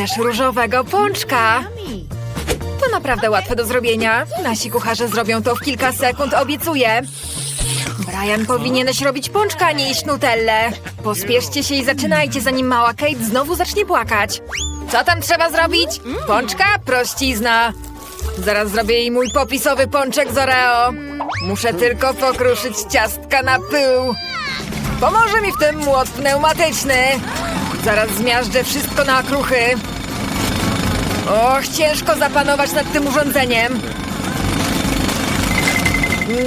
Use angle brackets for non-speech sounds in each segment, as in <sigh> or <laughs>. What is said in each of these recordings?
Chcesz różowego pączka? To naprawdę łatwe do zrobienia. Nasi kucharze zrobią to w kilka sekund, obiecuję. Brian, powinieneś robić pączka, a nie jeść nutellę. Pospieszcie się i zaczynajcie, zanim mała Kate znowu zacznie płakać. Co tam trzeba zrobić? Pączka? Prościzna. Zaraz zrobię jej mój popisowy pączek z Oreo. Muszę tylko pokruszyć ciastka na pył. Pomoże mi w tym młot pneumatyczny. Zaraz zmiażdżę wszystko na kruchy. Och, ciężko zapanować nad tym urządzeniem.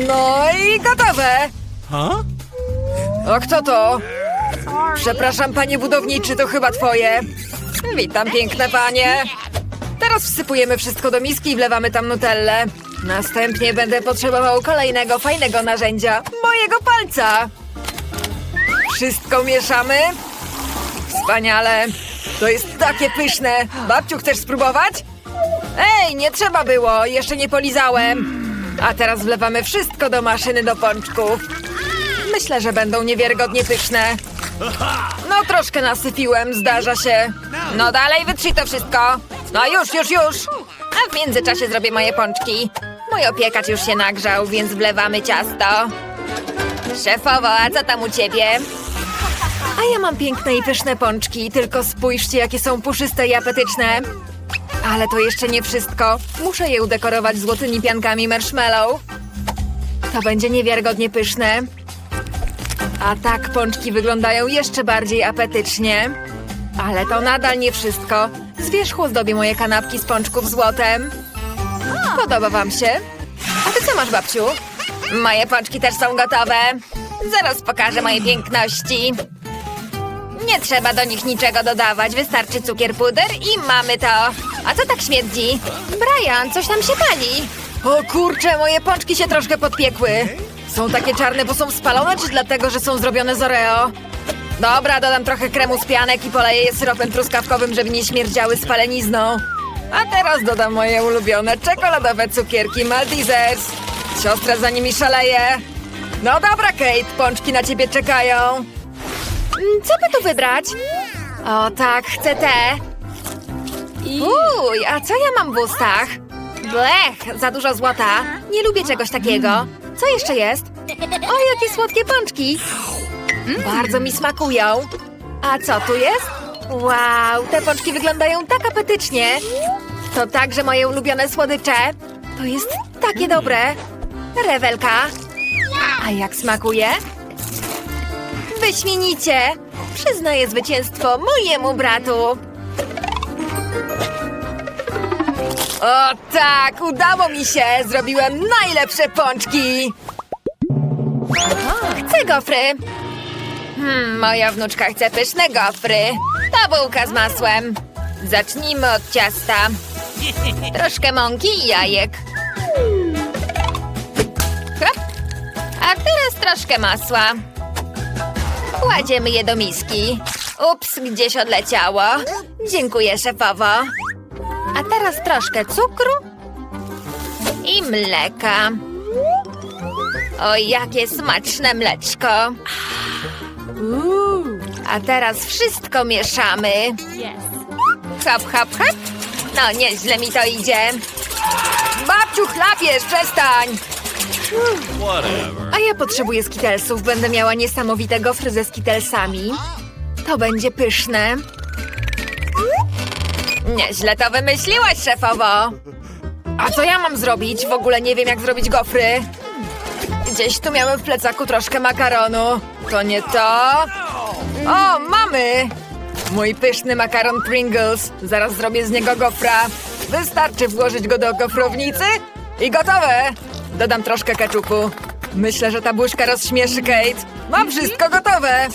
No i gotowe. O, kto to? Przepraszam, panie budowniczy, to chyba twoje. Witam, piękne panie. Teraz wsypujemy wszystko do miski i wlewamy tam nutellę. Następnie będę potrzebował kolejnego fajnego narzędzia. Mojego palca. Wszystko mieszamy. Wspaniale. To jest takie pyszne. Babciu, chcesz spróbować? Ej, nie trzeba było. Jeszcze nie polizałem. A teraz wlewamy wszystko do maszyny do pączków. Myślę, że będą niewiarygodnie pyszne. No, troszkę nasypiłem, zdarza się. No dalej, wytrzyj to wszystko. No już, już, już. A w międzyczasie zrobię moje pączki. Mój opiekacz już się nagrzał, więc wlewamy ciasto. Szefowo, a co tam u ciebie? A ja mam piękne i pyszne pączki, tylko spójrzcie, jakie są puszyste i apetyczne. Ale to jeszcze nie wszystko. Muszę je udekorować złotymi piankami marshmallow. To będzie niewiarygodnie pyszne. A tak pączki wyglądają jeszcze bardziej apetycznie. Ale to nadal nie wszystko. Z wierzchu zdobię moje kanapki z pączków złotem. Podoba wam się? A ty co masz, babciu? Moje pączki też są gotowe. Zaraz pokażę moje piękności. Nie trzeba do nich niczego dodawać, wystarczy cukier puder i mamy to. A co tak śmierdzi? Brian, coś tam się pali. O kurczę, moje pączki się troszkę podpiekły. Są takie czarne, bo są spalone, czy dlatego, że są zrobione z Oreo? Dobra, dodam trochę kremu z pianek i poleję je syropem truskawkowym, żeby nie śmierdziały spalenizną. A teraz dodam moje ulubione czekoladowe cukierki Maltesers. Siostra za nimi szaleje. No dobra, Kate, pączki na ciebie czekają. Mm, Co by tu wybrać? O tak, chcę te. Uj, a co ja mam w ustach? Blech, za dużo złota. Nie lubię czegoś takiego. Co jeszcze jest? O, jakie słodkie pączki. Bardzo mi smakują. A co tu jest? Wow, te pączki wyglądają tak apetycznie. To także moje ulubione słodycze. To jest takie dobre. Rewelka. A jak smakuje? Wyśmienicie! Przyznaję zwycięstwo mojemu bratu. O tak, udało mi się! Zrobiłem najlepsze pączki! Chcę gofry! Hmm, moja wnuczka chce pyszne gofry. To bułka z masłem. Zacznijmy od ciasta. Troszkę mąki i jajek. A teraz troszkę masła. Kładziemy je do miski. Ups, gdzieś odleciało. Dziękuję, szefowo. A teraz troszkę cukru i mleka. O, jakie smaczne mleczko. A teraz wszystko mieszamy. Hop, hop, hop. No, nieźle mi to idzie. Babciu, chlapiesz, przestań! A ja potrzebuję skitelsów. Będę miała niesamowite gofry ze skitelsami. To będzie pyszne. Nieźle to wymyśliłaś, szefowo. A co ja mam zrobić? W ogóle nie wiem, jak zrobić gofry. Gdzieś tu miałem w plecaku troszkę makaronu. To nie to. O, mamy! Mój pyszny makaron Pringles. Zaraz zrobię z niego gofra. Wystarczy włożyć go do gofrownicy i gotowe. Dodam troszkę keczupu. Myślę, że ta buźka rozśmieszy Kate. Mam wszystko gotowe.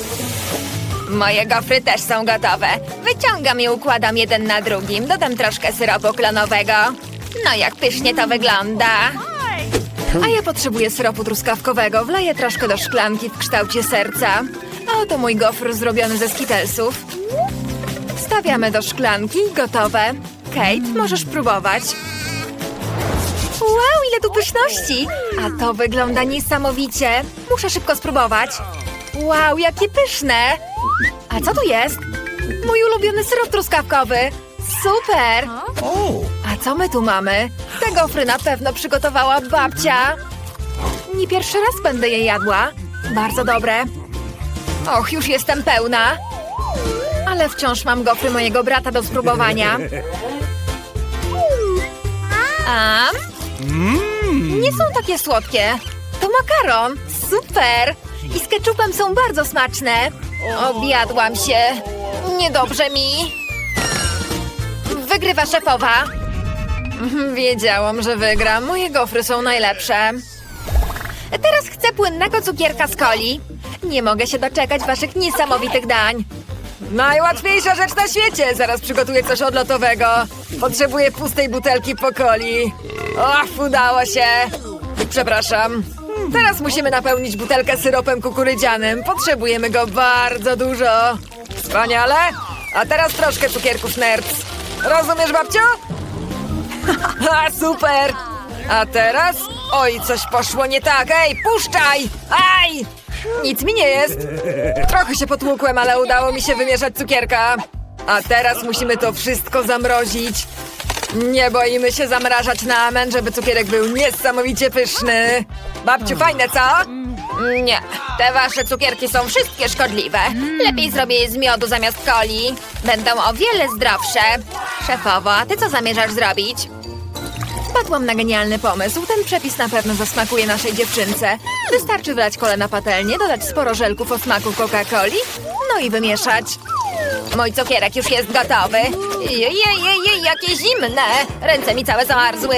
Moje gofry też są gotowe. Wyciągam i układam jeden na drugim. Dodam troszkę syropu klonowego. No jak pysznie to wygląda. A ja potrzebuję syropu truskawkowego. Wleję troszkę do szklanki w kształcie serca. A oto mój gofr zrobiony ze skitelsów. Wstawiamy do szklanki. Gotowe. Kate, możesz próbować. Wow, ile tu pyszności! A to wygląda niesamowicie. Muszę szybko spróbować. Wow, jakie pyszne! A co tu jest? Mój ulubiony syrop truskawkowy. Super! A co my tu mamy? Te gofry na pewno przygotowała babcia. Nie pierwszy raz będę je jadła. Bardzo dobre. Och, już jestem pełna. Ale wciąż mam gofry mojego brata do spróbowania. <laughs> A? Nie są takie słodkie. To makaron. Super. I z keczupem są bardzo smaczne. Objadłam się. Niedobrze mi. Wygrywa szefowa. Mhm, Wiedziałam, że wygram. Moje gofry są najlepsze. Teraz chcę płynnego cukierka z coli. Nie mogę się doczekać waszych niesamowitych dań. Najłatwiejsza rzecz na świecie! Zaraz przygotuję coś odlotowego. Potrzebuję pustej butelki po coli. Och, udało się! Przepraszam. Teraz musimy napełnić butelkę syropem kukurydzianym. Potrzebujemy go bardzo dużo. Wspaniale! A teraz troszkę cukierków nerds. Rozumiesz, babciu? <laughs> Ha, super! A teraz? Oj, coś poszło nie tak. Ej, puszczaj! Aj! Nic mi nie jest. Trochę się potłukłem, ale udało mi się wymieszać cukierka. A teraz musimy to wszystko zamrozić. Nie boimy się zamrażać na amen, żeby cukierek był niesamowicie pyszny. Babciu, fajne, co? Nie, te wasze cukierki są wszystkie szkodliwe. Lepiej zrobię je z miodu zamiast coli. Będą o wiele zdrowsze. Szefowo, a ty co zamierzasz zrobić? Wpadłam na genialny pomysł. Ten przepis na pewno zasmakuje naszej dziewczynce. Wystarczy wlać kole na patelnię, dodać sporo żelków o smaku Coca-Coli, no i wymieszać. Mój cukierek już jest gotowy. Jej, jej, jej, jej, jakie zimne! Ręce mi całe zamarzły.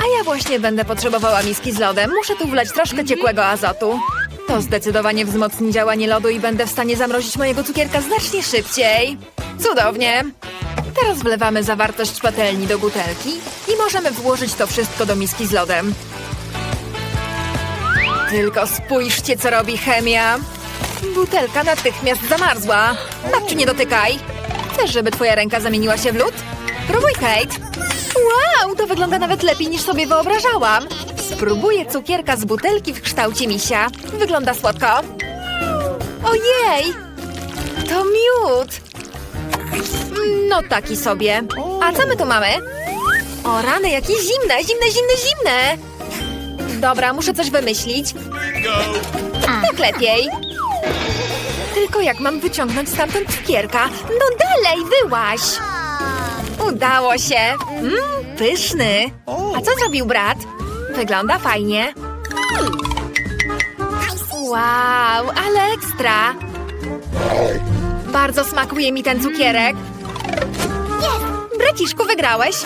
A ja właśnie będę potrzebowała miski z lodem. Muszę tu wlać troszkę ciekłego azotu. To zdecydowanie wzmocni działanie lodu i będę w stanie zamrozić mojego cukierka znacznie szybciej. Cudownie! Teraz wlewamy zawartość patelni do butelki i możemy włożyć to wszystko do miski z lodem. Tylko spójrzcie, co robi chemia. Butelka natychmiast zamarzła. Babciu, nie dotykaj. Chcesz, żeby twoja ręka zamieniła się w lód? Próbuj, Kate. Wow, to wygląda nawet lepiej niż sobie wyobrażałam. Spróbuję cukierka z butelki w kształcie misia. Wygląda słodko. Ojej! To miód! No taki sobie. A co my tu mamy? O rany, jakie zimne, zimne, zimne, zimne! Dobra, muszę coś wymyślić. Tak lepiej. Tylko jak mam wyciągnąć stamtąd cukierka? No dalej, wyłaś! Udało się. Mmm, pyszny. A co zrobił brat? Wygląda fajnie. Wow, ale ekstra. Bardzo smakuje mi ten cukierek. Braciszku, wygrałeś.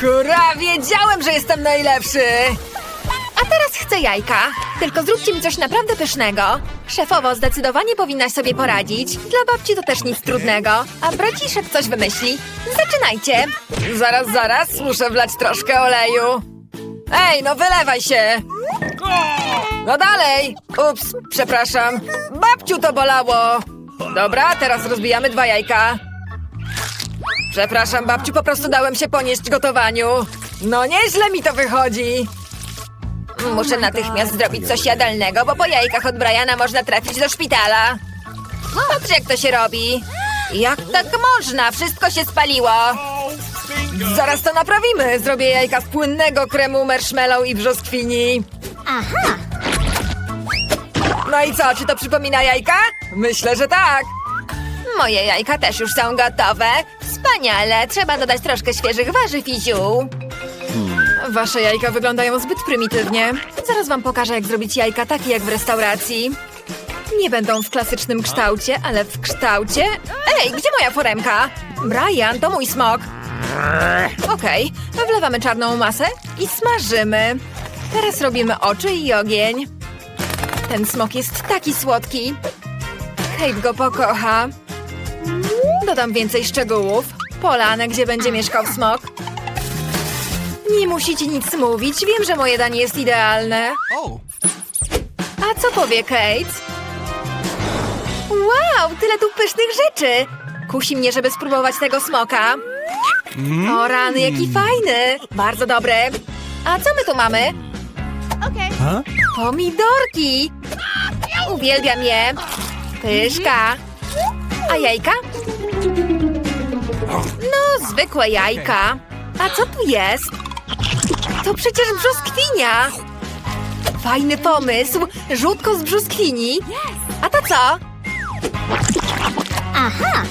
Hurra, wiedziałem, że jestem najlepszy. A teraz chcę jajka. Tylko zróbcie mi coś naprawdę pysznego. Szefowo, zdecydowanie powinnaś sobie poradzić. Dla babci to też nic trudnego. A braciszek coś wymyśli. Zaczynajcie. Zaraz, zaraz. Muszę wlać troszkę oleju. Ej, no wylewaj się. No dalej. Ups, przepraszam. Babciu to bolało. Dobra, teraz rozbijamy dwa jajka. Przepraszam, babciu, po prostu dałem się ponieść gotowaniu. No nieźle mi to wychodzi. Muszę natychmiast zrobić coś jadalnego, bo po jajkach od Briana można trafić do szpitala. Patrz, jak to się robi. Jak tak można? Wszystko się spaliło. Zaraz to naprawimy. Zrobię jajka z płynnego kremu marshmallow i brzoskwini. No i co, czy to przypomina jajka? Myślę, że tak. Moje jajka też już są gotowe. Wspaniale, trzeba dodać troszkę świeżych warzyw i ziół. Wasze jajka wyglądają zbyt prymitywnie. Zaraz wam pokażę, jak zrobić jajka takie jak w restauracji. Nie będą w klasycznym kształcie, ale w kształcie... Ej, gdzie moja foremka? Brian, to mój smok. Okej, wlewamy czarną masę i smażymy. Teraz robimy oczy i ogień. Ten smok jest taki słodki. Kate go pokocha. Dodam więcej szczegółów. Polanę, gdzie będzie mieszkał smok. Nie musicie nic mówić. Wiem, że moje danie jest idealne. A co powie Kate? Wow, tyle tu pysznych rzeczy! Kusi mnie, żeby spróbować tego smoka. O rany, jaki fajny! Bardzo dobry. A co my tu mamy? Pomidorki! Uwielbiam je. Pyszka. A jajka? No, zwykłe jajka. A co tu jest? To przecież brzoskwinia. Fajny pomysł. Żółtko z brzoskwini. A to co? Aha!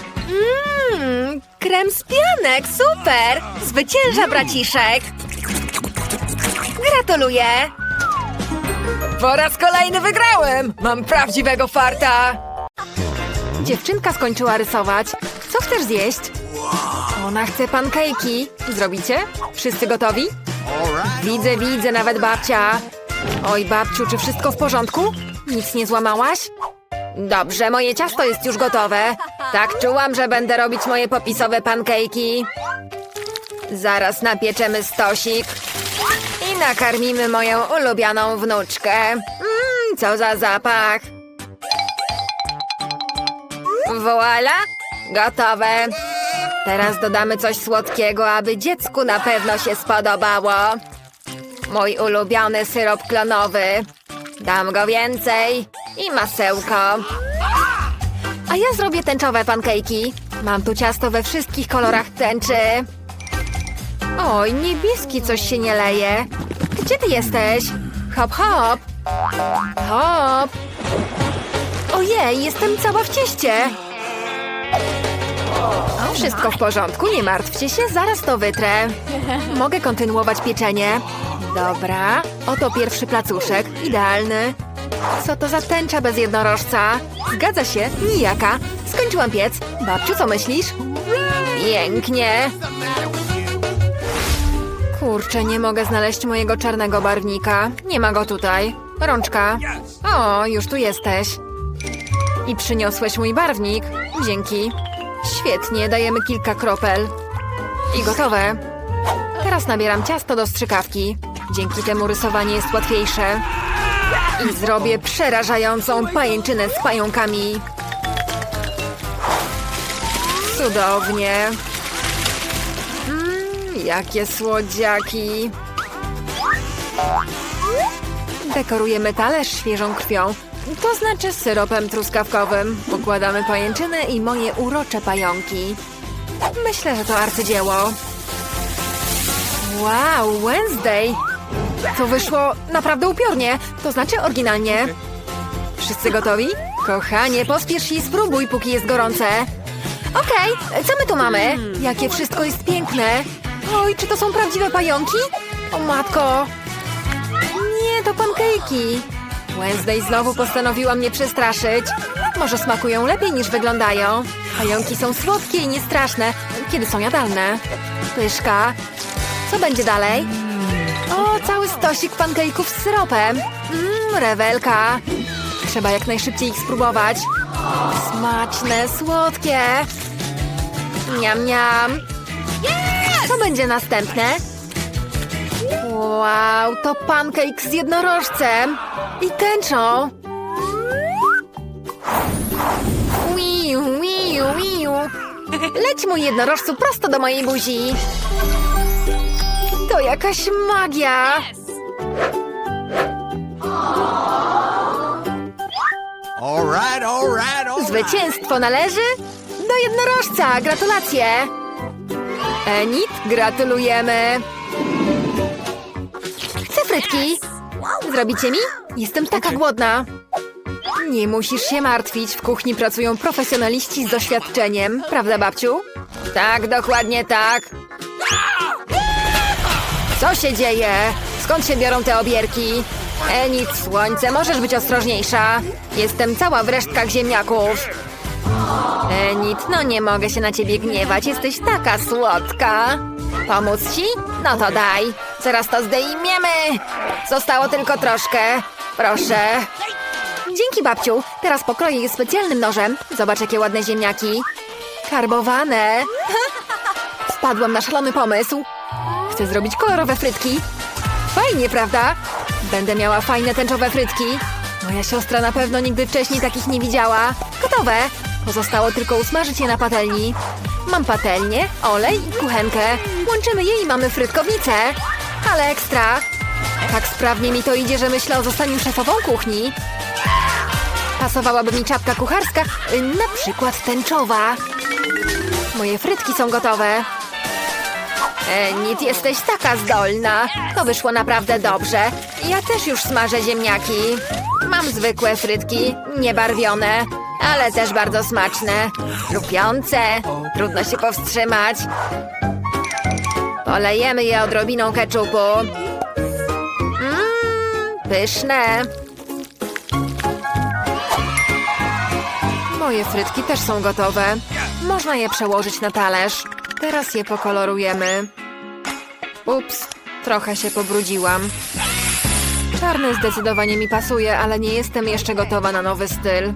Mmm, krem z pianek, super! Zwycięża braciszek! Gratuluję! Po raz kolejny wygrałem! Mam prawdziwego farta! Dziewczynka skończyła rysować. Co chcesz zjeść? Ona chce pankejki. Zrobicie? Wszyscy gotowi? Widzę, widzę, nawet babcia. Oj, babciu, czy wszystko w porządku? Nic nie złamałaś? Dobrze, moje ciasto jest już gotowe. Tak czułam, że będę robić moje popisowe pankejki. Zaraz napieczemy stosik i nakarmimy moją ulubioną wnuczkę. Mmm, co za zapach. Voila, gotowe. Teraz dodamy coś słodkiego, aby dziecku na pewno się spodobało. Mój ulubiony syrop klonowy. Dam go więcej i masełko. A ja zrobię tęczowe pankejki. Mam tu ciasto we wszystkich kolorach tęczy. Oj, niebieski coś się nie leje. Gdzie ty jesteś? Hop, hop. Hop. Ojej, jestem cała w cieście. Wszystko w porządku, nie martwcie się, zaraz to wytrę. Mogę kontynuować pieczenie. Dobra, oto pierwszy placuszek, idealny. Co to za tęcza bez jednorożca? Zgadza się, nijaka. Skończyłam piec. Babciu, co myślisz? Pięknie. Kurczę, nie mogę znaleźć mojego czarnego barwnika. Nie ma go tutaj. Rączka. O, już tu jesteś. I przyniosłeś mój barwnik. Dzięki. Świetnie, dajemy kilka kropel. I gotowe. Teraz nabieram ciasto do strzykawki. Dzięki temu rysowanie jest łatwiejsze. I zrobię przerażającą pajęczynę z pająkami. Cudownie. Mmm, jakie słodziaki. Dekorujemy talerz świeżą krwią. To znaczy syropem truskawkowym. Układamy pajęczynę i moje urocze pająki. Myślę, że to arcydzieło. Wow, Wednesday! To wyszło naprawdę upiornie, to znaczy oryginalnie. Wszyscy gotowi? Kochanie, pospiesz i spróbuj, póki jest gorące. Okej, co my tu mamy? Jakie wszystko jest piękne. Oj, czy to są prawdziwe pająki? O matko. Nie, to pankejki. Wednesday znowu postanowiła mnie przestraszyć. Może smakują lepiej niż wyglądają. Pająki są słodkie i niestraszne, kiedy są jadalne. Pyszka. Co będzie dalej? O, cały stosik pankejków z syropem. Mmm, rewelka. Trzeba jak najszybciej ich spróbować. Smaczne, słodkie. Niam, niam. Co będzie następne? Wow, to pancake z jednorożcem i tęczą. Wiu, wiu, wiu. Leć mój jednorożcu prosto do mojej buzi. To jakaś magia. All right, all right, all right. Zwycięstwo należy do jednorożca. Gratulacje. Enit, gratulujemy. Chcę frytki. Zrobicie mi? Jestem taka głodna. Nie musisz się martwić. W kuchni pracują profesjonaliści z doświadczeniem. Prawda, babciu? Tak, dokładnie tak. Co się dzieje? Skąd się biorą te obierki? Enit, słońce, możesz być ostrożniejsza. Jestem cała w resztkach ziemniaków. Enit, no nie mogę się na ciebie gniewać. Jesteś taka słodka. Pomóc ci? No to daj. Zaraz to zdejmiemy. Zostało tylko troszkę. Proszę. Dzięki, babciu. Teraz pokroję je specjalnym nożem. Zobacz, jakie ładne ziemniaki. Karbowane. <laughs> Wpadłam na szalony pomysł. Chcę zrobić kolorowe frytki. Fajnie, prawda? Będę miała fajne tęczowe frytki. Moja siostra na pewno nigdy wcześniej takich nie widziała. Gotowe. Pozostało tylko usmażyć je na patelni. Mam patelnię, olej i kuchenkę. Łączymy je i mamy frytkownicę. Ale ekstra. Tak sprawnie mi to idzie, że myślę o zostaniu szefową kuchni. Pasowałaby mi czapka kucharska, y, na przykład tęczowa. Moje frytki są gotowe. Enit, jesteś taka zdolna. To wyszło naprawdę dobrze. Ja też już smażę ziemniaki. Mam zwykłe frytki, niebarwione, ale też bardzo smaczne. Chrupiące. Trudno się powstrzymać. Polejemy je odrobiną keczupu. Mmm, pyszne. Moje frytki też są gotowe. Można je przełożyć na talerz. Teraz je pokolorujemy. Ups, trochę się pobrudziłam. Czarny zdecydowanie mi pasuje, ale nie jestem jeszcze gotowa na nowy styl.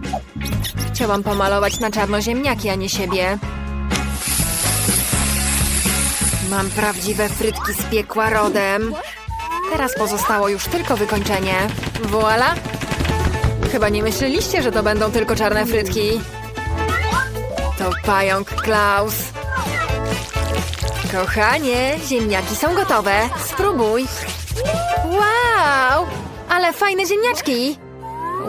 Chciałam pomalować na czarno ziemniaki, a nie siebie. Mam prawdziwe frytki z piekła rodem. Teraz pozostało już tylko wykończenie. Voila! Chyba nie myśleliście, że to będą tylko czarne frytki. To pająk Klaus. Kochanie, ziemniaki są gotowe. Spróbuj. Wow! Ale fajne ziemniaczki.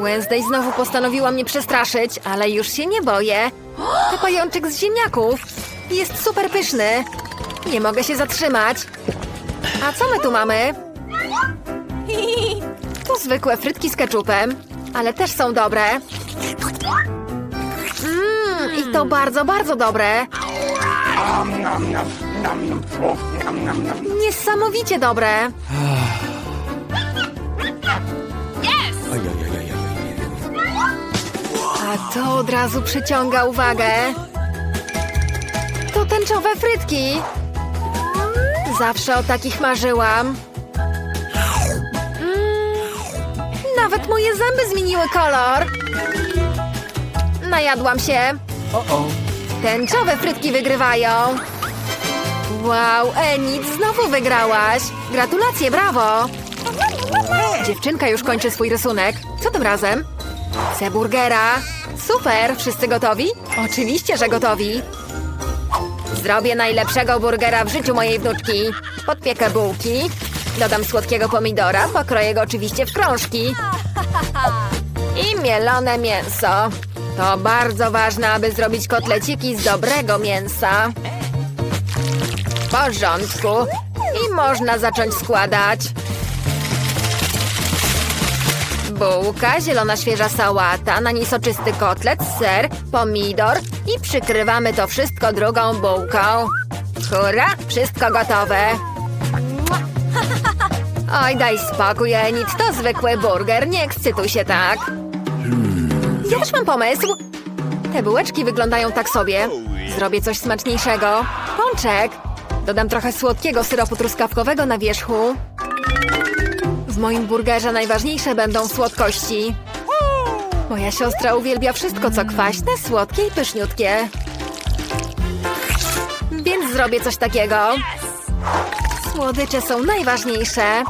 Wednesday znowu postanowiła mnie przestraszyć, ale już się nie boję. To pajączek z ziemniaków. Jest super pyszny. Nie mogę się zatrzymać. A co my tu mamy? To zwykłe frytki z keczupem, ale też są dobre. Mmm, i to bardzo, bardzo dobre. Niesamowicie dobre. A to od razu przyciąga uwagę. To tęczowe frytki. Zawsze o takich marzyłam. Mm, nawet moje zęby zmieniły kolor. Najadłam się. Tęczowe frytki wygrywają. Wow, Enid, znowu wygrałaś. Gratulacje, brawo. Dziewczynka już kończy swój rysunek. Co tym razem? Chcę burgera. Super, wszyscy gotowi? Oczywiście, że gotowi. Zrobię najlepszego burgera w życiu mojej wnuczki. Podpiekę bułki. Dodam słodkiego pomidora, pokroję go oczywiście w krążki. I mielone mięso. To bardzo ważne, aby zrobić kotleciki z dobrego mięsa. W porządku. I można zacząć składać. Bułka, zielona świeża sałata, na niej soczysty kotlet, ser, pomidor i przykrywamy to wszystko drugą bułką. Hurra, wszystko gotowe. <laughs> Oj, daj spokój, Enid, to zwykły burger, nie ekscytuj się tak. Ja też mam pomysł. Te bułeczki wyglądają tak sobie. Zrobię coś smaczniejszego. Pączek. Dodam trochę słodkiego syropu truskawkowego na wierzchu. W moim burgerze najważniejsze będą słodkości. Moja siostra uwielbia wszystko, co kwaśne, słodkie i pyszniutkie. Więc zrobię coś takiego. Słodycze są najważniejsze.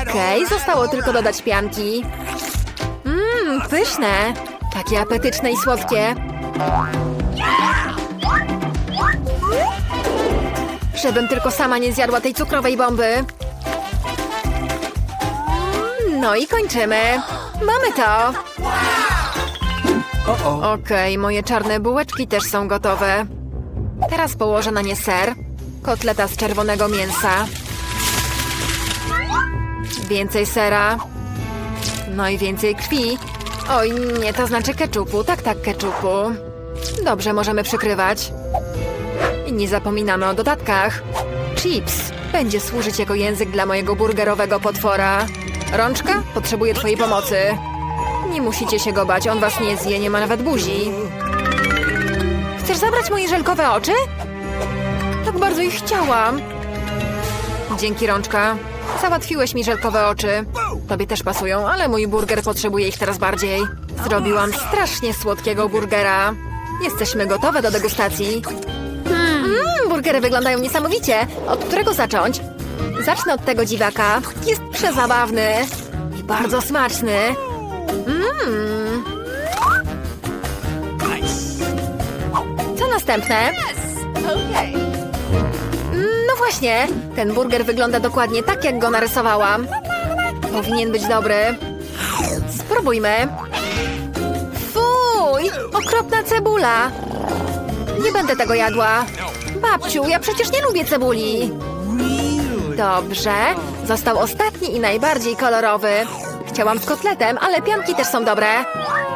Okej, all zostało tylko dodać pianki. Mmm, pyszne. Takie apetyczne i słodkie. Żebym tylko sama nie zjadła tej cukrowej bomby. No i kończymy. Mamy to. Okej, moje czarne bułeczki też są gotowe. Teraz położę na nie ser, kotleta z czerwonego mięsa, Więcej sera. No i więcej krwi. Oj, nie, to znaczy keczupu. Tak, tak, keczupu. Dobrze, możemy przykrywać. I nie zapominamy o dodatkach. Chips. Będzie służyć jako język dla mojego burgerowego potwora. Rączka? Potrzebuję twojej pomocy. Nie musicie się go bać, on was nie zje, nie ma nawet buzi. Chcesz zabrać moje żelkowe oczy? Tak bardzo ich chciałam. Dzięki, Rączka. Załatwiłeś mi żelkowe oczy. Tobie też pasują, ale mój burger potrzebuje ich teraz bardziej. Zrobiłam strasznie słodkiego burgera. Jesteśmy gotowe do degustacji. Mmm, burgery wyglądają niesamowicie. Od którego zacząć? Zacznę od tego dziwaka. Jest przezabawny i bardzo smaczny. Mmm. Co następne? No właśnie, ten burger wygląda dokładnie tak, jak go narysowałam. Powinien być dobry. Spróbujmy. Fuj, okropna cebula. Nie będę tego jadła. Babciu, ja przecież nie lubię cebuli. Dobrze. Został ostatni i najbardziej kolorowy. Chciałam z kotletem, ale pianki też są dobre.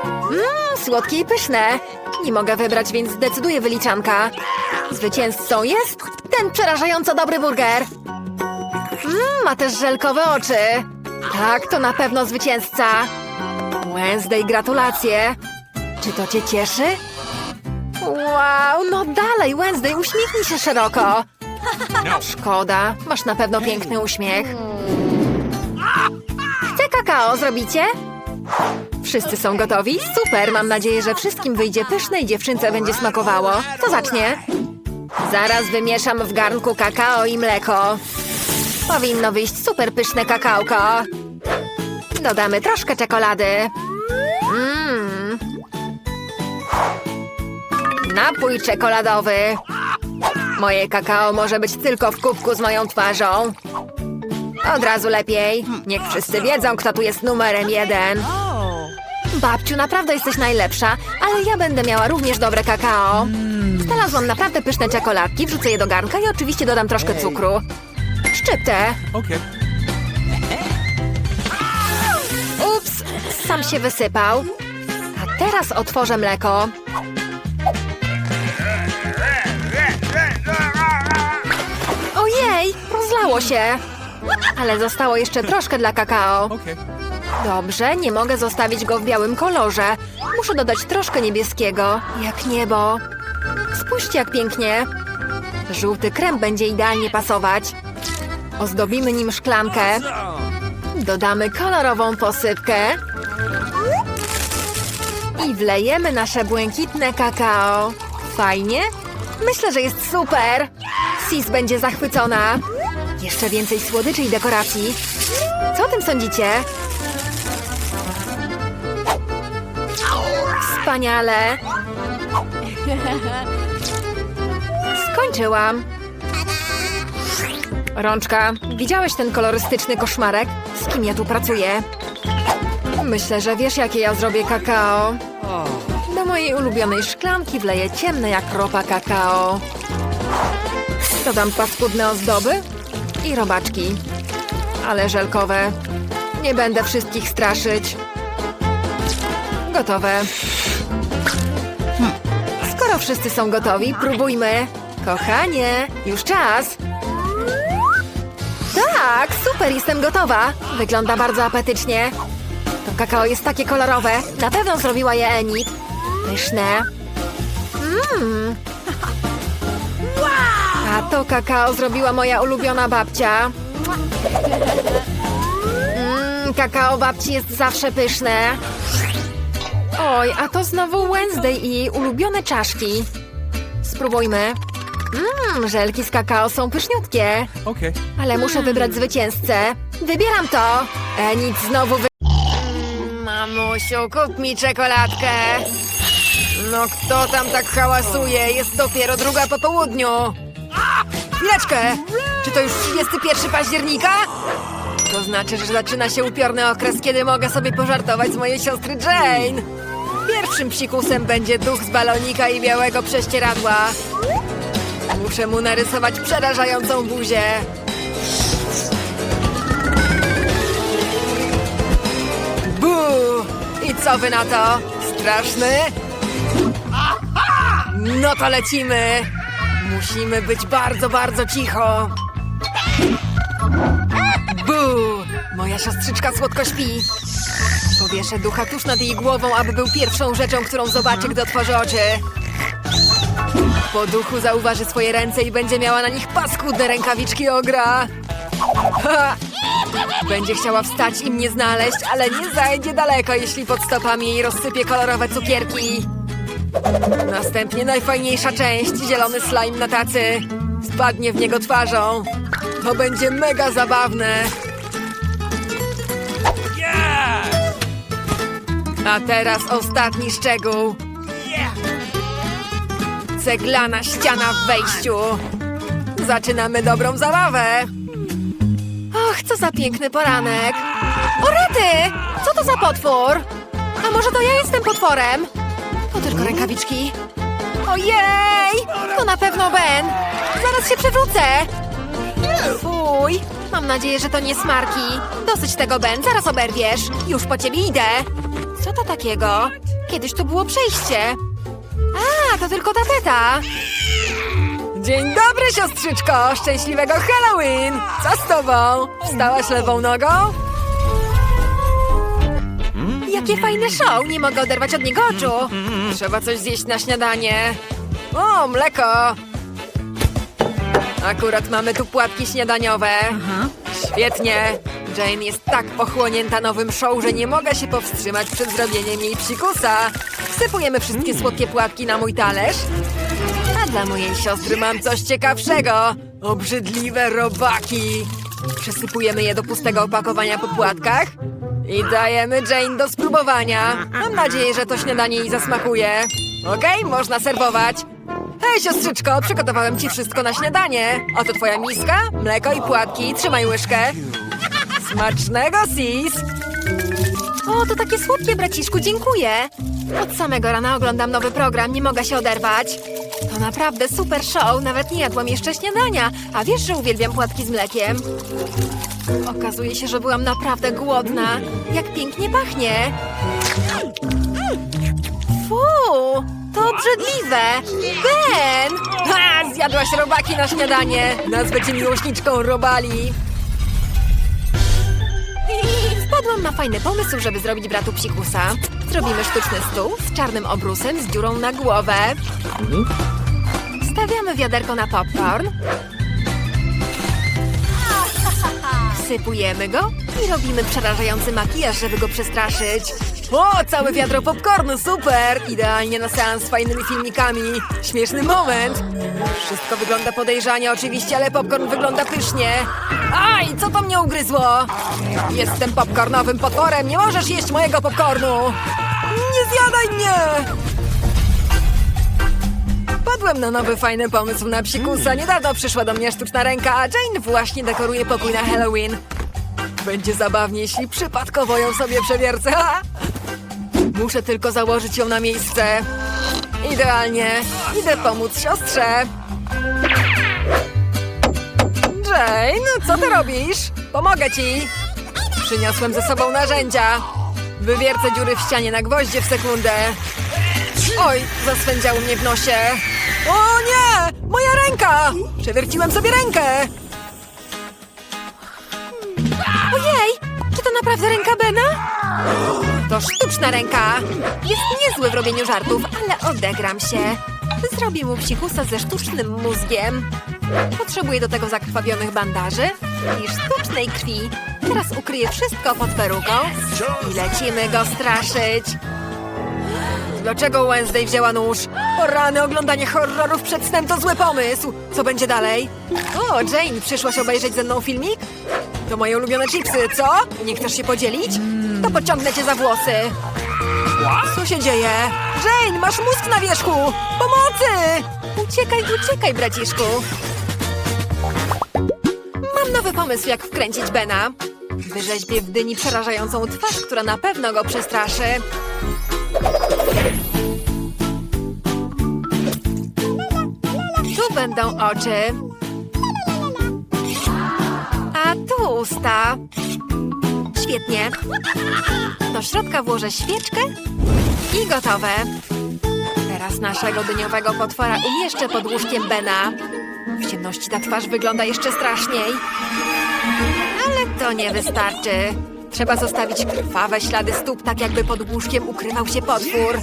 Mmm, słodkie i pyszne. Nie mogę wybrać, więc zdecyduję wyliczanka. Zwycięzcą jest ten przerażająco dobry burger. Mmm, ma też żelkowe oczy. Tak, to na pewno zwycięzca. Wednesday, gratulacje. Czy to cię cieszy? Wow, no dalej, Wednesday, uśmiechnij się szeroko. Szkoda, masz na pewno piękny uśmiech. Chcę kakao, zrobicie? Wszyscy są gotowi? Super, mam nadzieję, że wszystkim wyjdzie pyszne i dziewczynce będzie smakowało. To zacznie. Zaraz wymieszam w garnku kakao i mleko. Powinno wyjść super pyszne kakałko. Dodamy troszkę czekolady. Mmm. Napój czekoladowy. Moje kakao może być tylko w kubku z moją twarzą. Od razu lepiej. Niech wszyscy wiedzą, kto tu jest numerem jeden. Babciu, naprawdę jesteś najlepsza, ale ja będę miała również dobre kakao. Znalazłam naprawdę pyszne czekoladki, wrzucę je do garnka i oczywiście dodam troszkę cukru. Szczyptę. Ups, sam się wysypał. A teraz otworzę mleko. Rozlało się. Ale zostało jeszcze troszkę dla kakao. Dobrze, nie mogę zostawić go w białym kolorze. Muszę dodać troszkę niebieskiego, jak niebo. Spójrzcie, jak pięknie. Żółty krem będzie idealnie pasować. Ozdobimy nim szklankę. Dodamy kolorową posypkę. I wlejemy nasze błękitne kakao. Fajnie? Myślę, że jest super. Sis będzie zachwycona. Jeszcze więcej słodyczy i dekoracji. Co o tym sądzicie? Wspaniale. <laughs> Skończyłam. Rączka, widziałeś ten kolorystyczny koszmarek? Z kim ja tu pracuję? Myślę, że wiesz, jakie ja zrobię kakao. Do mojej ulubionej szklanki wleję ciemne jak ropa kakao. Dodam paskudne ozdoby i robaczki. Ale żelkowe. Nie będę wszystkich straszyć. Gotowe. Skoro wszyscy są gotowi, próbujmy. Kochanie, już czas. Tak, super, jestem gotowa. Wygląda bardzo apetycznie. To kakao jest takie kolorowe. Na pewno zrobiła je Enid. Pyszne. Mmm. A to kakao zrobiła moja ulubiona babcia. Mmm, kakao babci jest zawsze pyszne. Oj, a to znowu Wednesday i jej ulubione czaszki. Spróbujmy. Mmm, żelki z kakao są pyszniutkie. Okay. Ale muszę wybrać zwycięzcę. Wybieram to. E, nic znowu wy... Mm, Mamusiu, kup mi czekoladkę. No kto tam tak hałasuje? Jest dopiero druga po południu. Chwileczkę! Czy to już 31 października? To znaczy, że zaczyna się upiorny okres, kiedy mogę sobie pożartować z mojej siostry Jane. Pierwszym psikusem będzie duch z balonika i białego prześcieradła. Muszę mu narysować przerażającą buzię. Bu! I co wy na to? Straszny? No to lecimy! Musimy być bardzo, bardzo cicho. Bu! Moja siostrzyczka słodko śpi. Powieszę ducha tuż nad jej głową, aby był pierwszą rzeczą, którą zobaczy, gdy otworzy oczy. Po duchu zauważy swoje ręce i będzie miała na nich paskudne rękawiczki ogra. Ha! Będzie chciała wstać i mnie znaleźć, ale nie zajdzie daleko, jeśli pod stopami jej rozsypie kolorowe cukierki. Następnie najfajniejsza część, zielony slime na tacy. Spadnie w niego twarzą. To będzie mega zabawne. A teraz ostatni szczegół. Ceglana ściana w wejściu. Zaczynamy dobrą zabawę. Och, co za piękny poranek. O rety! Co to za potwór? A może to ja jestem potworem? Tylko rękawiczki. Ojej! To na pewno Ben! Zaraz się przewrócę! Fuj! Mam nadzieję, że to nie smarki. Dosyć tego, Ben, zaraz oberwiesz. Już po ciebie idę. Co to takiego? Kiedyś tu było przejście. A, to tylko tapeta. Dzień dobry, siostrzyczko! Szczęśliwego Halloween! Co z tobą? Wstałaś lewą nogą? Jakie fajne show! Nie mogę oderwać od niego oczu. Trzeba coś zjeść na śniadanie. O, mleko! Akurat mamy tu płatki śniadaniowe. Świetnie! Jane jest tak pochłonięta nowym show, że nie mogę się powstrzymać przed zrobieniem jej psikusa. Wsypujemy wszystkie słodkie płatki na mój talerz. A dla mojej siostry mam coś ciekawszego. Obrzydliwe robaki. Przesypujemy je do pustego opakowania po płatkach. I dajemy Jane do spróbowania. Mam nadzieję, że to śniadanie jej zasmakuje. Okej, można serwować. Hej, siostrzyczko, przygotowałem ci wszystko na śniadanie. Oto twoja miska, mleko i płatki. Trzymaj łyżkę. Smacznego, sis! O, to takie słodkie, braciszku, dziękuję. Od samego rana oglądam nowy program, nie mogę się oderwać. To naprawdę super show, nawet nie jadłam jeszcze śniadania, a wiesz, że uwielbiam płatki z mlekiem? Okazuje się, że byłam naprawdę głodna. Jak pięknie pachnie. Fu, to obrzydliwe. Ben! Ha! Zjadłaś robaki na śniadanie! Nazwę cię miłośniczką robali. Wpadłam na fajny pomysł, żeby zrobić bratu psikusa. Zrobimy sztuczny stół z czarnym obrusem z dziurą na głowę. Stawiamy wiaderko na popcorn. Wsypujemy go i robimy przerażający makijaż, żeby go przestraszyć. O, całe wiadro popcornu, super! Idealnie na seans z fajnymi filmikami. Śmieszny moment. Wszystko wygląda podejrzanie oczywiście, ale popcorn wygląda pysznie. Aj, co to mnie ugryzło? Jestem popcornowym potworem, nie możesz jeść mojego popcornu! Nie zjadaj mnie! Padłem na nowy fajny pomysł na psikusa. Niedawno przyszła do mnie sztuczna ręka, a Jane właśnie dekoruje pokój na Halloween. Będzie zabawnie, jeśli przypadkowo ją sobie przewiercę. Muszę tylko założyć ją na miejsce. Idealnie. Idę pomóc siostrze. Jane, co ty robisz? Pomogę ci. Przyniosłem ze sobą narzędzia. Wywiercę dziury w ścianie na gwoździe w sekundę. Oj, zaswędziało mnie w nosie. O nie! Moja ręka! Przewierciłem sobie rękę! Ojej, czy to naprawdę ręka Bena? To sztuczna ręka. Jest niezły w robieniu żartów, ale odegram się. Zrobię mu psikusa ze sztucznym mózgiem. Potrzebuję do tego zakrwawionych bandaży i sztucznej krwi. Teraz ukryję wszystko pod peruką i lecimy go straszyć. Dlaczego Wednesday wzięła nóż? O rany, oglądanie horrorów przed snem to zły pomysł! Co będzie dalej? O, Jane, przyszłaś obejrzeć ze mną filmik? To moje ulubione chipsy, co? Nie chcesz się podzielić? To pociągnę cię za włosy. Co się dzieje? Jane, masz mózg na wierzchu! Pomocy! Uciekaj, uciekaj, braciszku. Mam nowy pomysł, jak wkręcić Bena. Wyrzeźbię w dyni przerażającą twarz, która na pewno go przestraszy. Tu będą oczy. A tu usta. Świetnie. Do środka włożę świeczkę i gotowe. Teraz naszego dyniowego potwora umieszczę pod łóżkiem Bena. W ciemności ta twarz wygląda jeszcze straszniej. Ale to nie wystarczy. Trzeba zostawić krwawe ślady stóp, tak jakby pod łóżkiem ukrywał się potwór.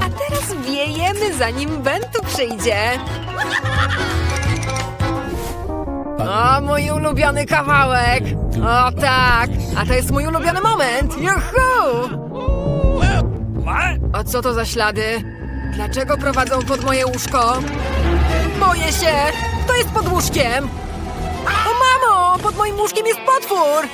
A teraz wiejemy, zanim Ben tu przyjdzie. O, mój ulubiony kawałek! O tak! A to jest mój ulubiony moment! Juhu! A co to za ślady? Dlaczego prowadzą pod moje łóżko? Boję się! Kto jest pod łóżkiem? O mamo! Pod moim łóżkiem jest potwór!